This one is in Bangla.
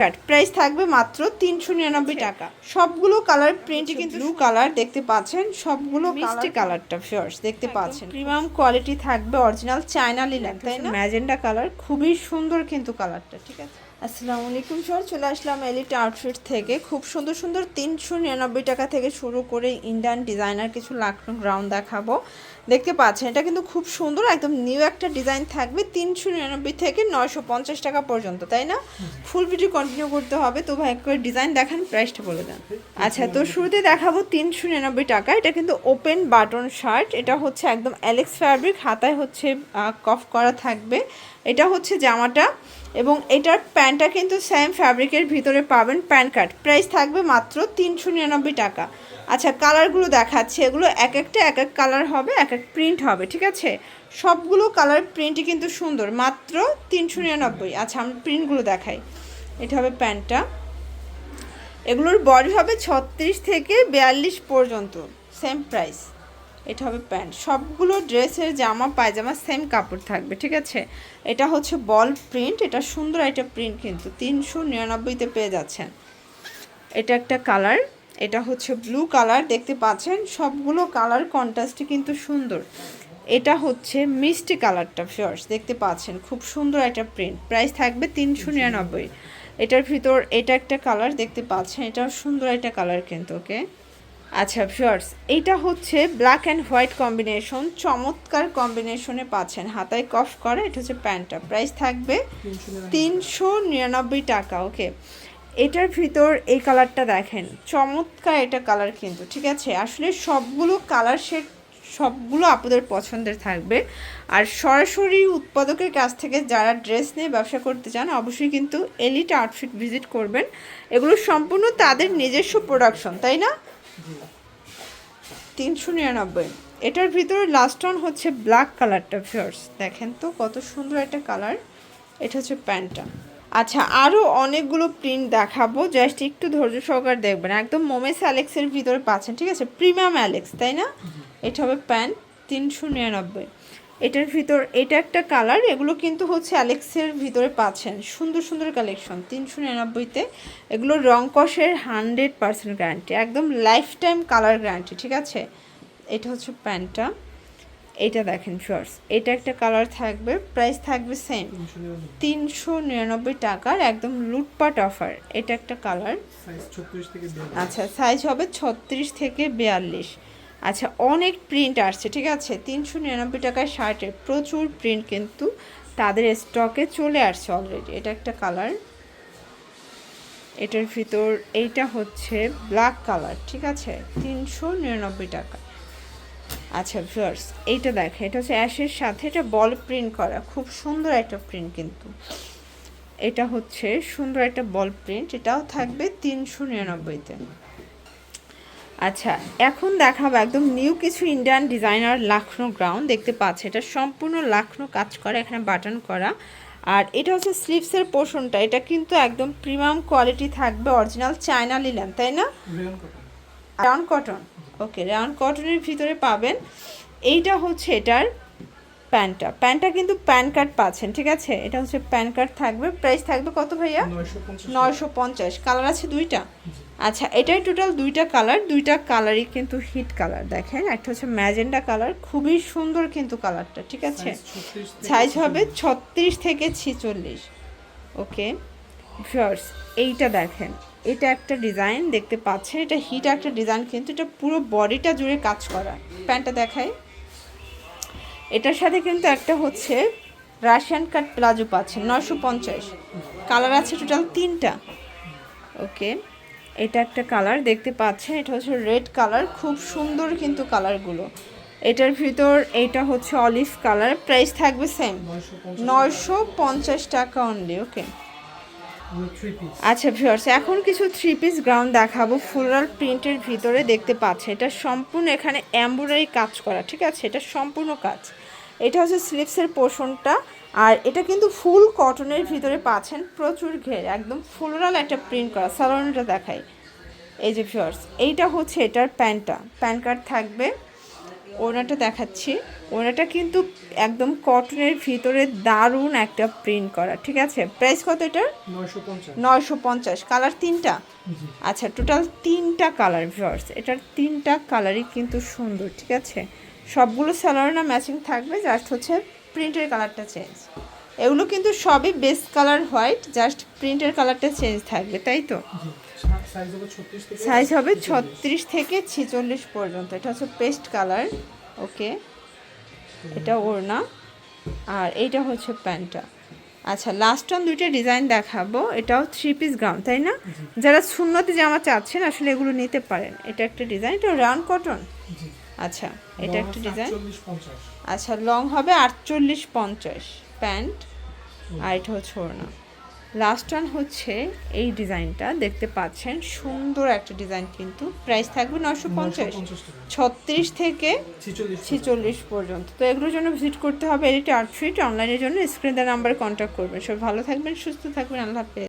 কাট প্রাইস থাকবে মাত্র তিনশো নিরানব্বই টাকা। সবগুলো কালার প্রিন্ট কিন্তু ব্লু কালার দেখতে পাচ্ছেন। সবগুলো মিষ্টি কালারটা ফিয়ার্স দেখতে পাচ্ছেন। প্রিমিয়াম কোয়ালিটি থাকবে অরিজিনাল চায়না লিলেন তাই না? ম্যাজেন্ডা কালার খুবই সুন্দর কিন্তু কালারটা ঠিক আছে? আসসালামু আলাইকুম স্যার, চলে আসলাম এলিট আউটফিট থেকে। খুব সুন্দর সুন্দর তিনশো নিরানব্বই টাকা থেকে শুরু করে ইন্ডিয়ান ডিজাইনার কিছু লাখনো গ্রাউন্ড দেখাবো। দেখতে পাচ্ছেন, এটা কিন্তু খুব সুন্দর, একদম নিউ একটা ডিজাইন থাকবে তিনশো নিরানব্বই থেকে নয়শো পঞ্চাশ টাকা পর্যন্ত, তাই না? ফুল ভিডিও কন্টিনিউ করতে হবে, তো ভাই করে ডিজাইন দেখান প্রাইসটা বলে দেন। আচ্ছা তো শুরুতে দেখাবো তিনশো নিরানব্বই টাকা, এটা কিন্তু ওপেন বাটন শার্ট এটা হচ্ছে একদম অ্যালেক্স ফ্যাব্রিক হাতায় হচ্ছে কফ করা থাকবে। এটা হচ্ছে জামাটা। এবং এটার প্যান্টটা কিন্তু সেম ফ্যাব্রিকের ভিতরে পাবেন প্যান্ট কাট প্রাইস থাকবে মাত্র তিনশো নিরানব্বই টাকা। আচ্ছা কালারগুলো দেখাচ্ছে। এগুলো এক একটা এক এক কালার হবে, এক এক প্রিন্ট হবে, ঠিক আছে? সবগুলো কালার প্রিন্টই কিন্তু সুন্দর, মাত্র তিনশো নিরানব্বই। আচ্ছা আমরা প্রিন্টগুলো দেখাই। এটা হবে প্যান্টটা এগুলোর বডি হবে ছত্রিশ থেকে বিয়াল্লিশ পর্যন্ত সেম প্রাইস এটা হবে প্যান্ট। সবগুলো ড্রেসের জামা পায়জামা সেম কাপড় থাকবে ঠিক আছে? এটা হচ্ছে বল প্রিন্ট এটা সুন্দর একটা প্রিন্ট কিন্তু তিনশো নিরানব্বইতে পেয়ে যাচ্ছেন। এটা একটা কালার এটা হচ্ছে ব্লু কালার দেখতে পাচ্ছেন? সবগুলো কালার কন্ট্রাস্টই কিন্তু সুন্দর। এটা হচ্ছে মিষ্টি কালারটা ফিয়ার্স দেখতে পাচ্ছেন? খুব সুন্দর একটা প্রিন্ট প্রাইস থাকবে তিনশো নিরানব্বই। এটার ভিতর এটা একটা কালার দেখতে পাচ্ছেন? এটাও সুন্দর একটা কালার কিন্তু ওকে আচ্ছা ফিয়ার্স এইটা হচ্ছে ব্ল্যাক অ্যান্ড হোয়াইট কম্বিনেশন চমৎকার কম্বিনেশনে পাচ্ছেন। হাতায় কফ করে, এটা হচ্ছে প্যান্টটা। প্রাইস থাকবে তিনশো নিরানব্বই টাকা ওকে এটার ভিতর এই কালারটা দেখেন, চমৎকার এটা কালার কিন্তু, ঠিক আছে? আসলে সবগুলো কালার শেড সবগুলো আপনাদের পছন্দের থাকবে। আর সরাসরি উৎপাদকের কাছ থেকে যারা ড্রেস নিয়ে ব্যবসা করতে চান, অবশ্যই কিন্তু এলিট আউটফিট ভিজিট করবেন। এগুলো সম্পূর্ণ তাদের নিজস্ব প্রোডাকশন তাই না? তিনশো নিরানব্বই। এটার ভিতরে লাস্ট অন হচ্ছে ব্ল্যাক কালারটা ফিয়ার্স দেখেন তো কত সুন্দর একটা কালার এটা হচ্ছে প্যান্টটা। আচ্ছা আরও অনেকগুলো প্রিন্ট দেখাবো। জাস্ট একটু ধৈর্য সহকার দেখবেন। একদম মোমেস অ্যালেক্সের ভিতরে পাচ্ছেন ঠিক আছে? প্রিমিয়াম অ্যালেক্স তাই না? এটা হবে প্যান্ট তিনশো নিরানব্বই। এটার ভিতর এটা একটা কালার এগুলো কিন্তু হচ্ছে অ্যালেক্সের ভিতরে পাচ্ছেন। সুন্দর সুন্দর কালেকশন তিনশো নিরানব্বইতে। এগুলো রং কষের হান্ড্রেড পার্সেন্ট গ্যারান্টি একদম লাইফ টাইম কালার গ্যারান্টি ঠিক আছে? এটা হচ্ছে প্যান্টটা। এটা দেখেন শর্টস এটা একটা কালার থাকবে প্রাইস থাকবে সেম তিনশো নিরানব্বই টাকার একদম লুটপাট অফার এটা একটা কালার আচ্ছা সাইজ হবে ছত্রিশ থেকে বিয়াল্লিশ। আচ্ছা অনেক প্রিন্ট আসছে, ঠিক আছে? তিনশো নিরানব্বই টাকায় শার্টের প্রচুর প্রিন্ট কিন্তু তাদের স্টকে চলে আসছে অলরেডি এটা একটা কালার এটার ভিতর, এইটা হচ্ছে ব্ল্যাক কালার ঠিক আছে? তিনশো নিরানব্বই টাকা। আচ্ছা ভিউয়ার্স এইটা দেখে এটা হচ্ছে অ্যাশের সাথে, এটা বল প্রিন্ট করা, খুব সুন্দর একটা প্রিন্ট কিন্তু। এটা হচ্ছে সুন্দর একটা বল প্রিন্ট এটাও থাকবে তিনশো নিরানব্বইতে। আচ্ছা এখন দেখাবো একদম নিউ কিছু ইন্ডিয়ান ডিজাইনার লাখনো গ্রাউন্ড দেখতে পাচ্ছে। এটা সম্পূর্ণ লাখনো কাজ করা এখানে বাটন করা। আর এটা হচ্ছে স্লিভসের পোর্শনটা এটা কিন্তু একদম প্রিমিয়াম কোয়ালিটি থাকবে অরিজিনাল চায়না লিলেন তাই না? রাউন্ড কটন ওকে রাউন্ড কটনের ভিতরে পাবেন। এইটা হচ্ছে এটার প্যান্টটা প্যান্টটা কিন্তু প্যান কার্ড পাচ্ছেন ঠিক আছে? এটা হচ্ছে প্যান কার্ড থাকবে প্রাইস থাকবে কত ভাইয়া? নয়শো পঞ্চাশ কালার আছে দুইটা? আচ্ছা এটাই টোটাল দুইটা কালার দুইটা কালারই কিন্তু হিট কালার দেখেন। একটা হচ্ছে ম্যাজেন্ডা কালার খুবই সুন্দর কিন্তু কালারটা ঠিক আছে? সাইজ হবে ছত্রিশ থেকে ছিচল্লিশ। ওকে ভিউয়ার্স এইটা দেখেন এটা একটা ডিজাইন দেখতে পাচ্ছেন এটা হিট একটা ডিজাইন কিন্তু এটা পুরো বডিটা জুড়ে কাজ করা। প্যান্টটা দেখাই। এটার সাথে কিন্তু একটা হচ্ছে রাশিয়ান কাট প্লাজো পাচ্ছেন নশো পঞ্চাশ। কালার আছে টোটাল তিনটা। ওকে এটা একটা কালার, দেখতে পাচ্ছেন, এটা হচ্ছে রেড কালার, খুব সুন্দর কিন্তু কালারগুলো। এটার ভিতর এইটা হচ্ছে অলিভ কালার, প্রাইস থাকবে সেম নয়শো পঞ্চাশ টাকা অনলি ওকে আচ্ছা ভিউয়ার্স এখন কিছু থ্রি পিস গ্রাউন্ড দেখাবো ফুলার প্রিন্টের ভিতরে দেখতে পাচ্ছে এটা সম্পূর্ণ এখানে এম্ব্রয়ডারি কাজ করা, ঠিক আছে? এটা সম্পূর্ণ কাজ। এটা হচ্ছে স্লিপসের পোর্শনটা আর এটা কিন্তু ফুল কটনের ভিতরে পাচ্ছেন প্রচুর ঘের একদম ফুলরাল একটা প্রিন্ট করা সালোয়ারটা দেখাই। এই যে ভিউয়ার্স এইটা হচ্ছে এটার প্যান্টটা প্যান কার্ড থাকবে। ওনাটা দেখাচ্ছি ওনাটা কিন্তু একদম কটনের ভিতরে দারুণ একটা প্রিন্ট করা ঠিক আছে? প্রাইস কত এটার? নয়শো পঞ্চাশ। কালার তিনটা? আচ্ছা টোটাল তিনটা কালার ভিউয়ার্স এটার তিনটা কালারই কিন্তু সুন্দর ঠিক আছে? সবগুলো সালোয়ার ম্যাচিং থাকবে জাস্ট হচ্ছে প্রিন্টের কালারটা চেঞ্জ এগুলো কিন্তু সবই বেস কালার হোয়াইট জাস্ট প্রিন্টের কালারটা চেঞ্জ থাকবে তাই তো? সাইজ হবে ছত্রিশ থেকে সাইজ হবে 46 ছত্রিশ থেকে ছেচল্লিশ পর্যন্ত। এটা হচ্ছে পেস্ট কালার ওকে এটা ওড়না আর এইটা হচ্ছে প্যান্টটা। আচ্ছা লাস্ট অন দুইটা ডিজাইন দেখাবো। এটাও থ্রি পিস গ্রাউন্ড তাই না? যারা শূন্যতে জামা চাচ্ছেন আসলে এগুলো নিতে পারেন। এটা একটা ডিজাইন এটা রাউন্ড কটন আচ্ছা এটা একটা ডিজাইন আচ্ছা লং হবে আটচল্লিশ পঞ্চাশ। প্যান্ট আর এটা হচ্ছে ওড়না। লাস্ট ওয়ান হচ্ছে এই ডিজাইনটা দেখতে পাচ্ছেন সুন্দর একটা ডিজাইন কিন্তু। প্রাইস থাকবে নশো পঞ্চাশ। ছত্রিশ থেকে ছিচল্লিশ পর্যন্ত। তো এগুলোর জন্য ভিজিট করতে হবে এডিট আউটফিট অনলাইনের জন্য। স্ক্রিন নাম্বারে কন্ট্যাক্ট করবেন। সব ভালো থাকবেন সুস্থ থাকবেন আল্লাহ হাফেজ।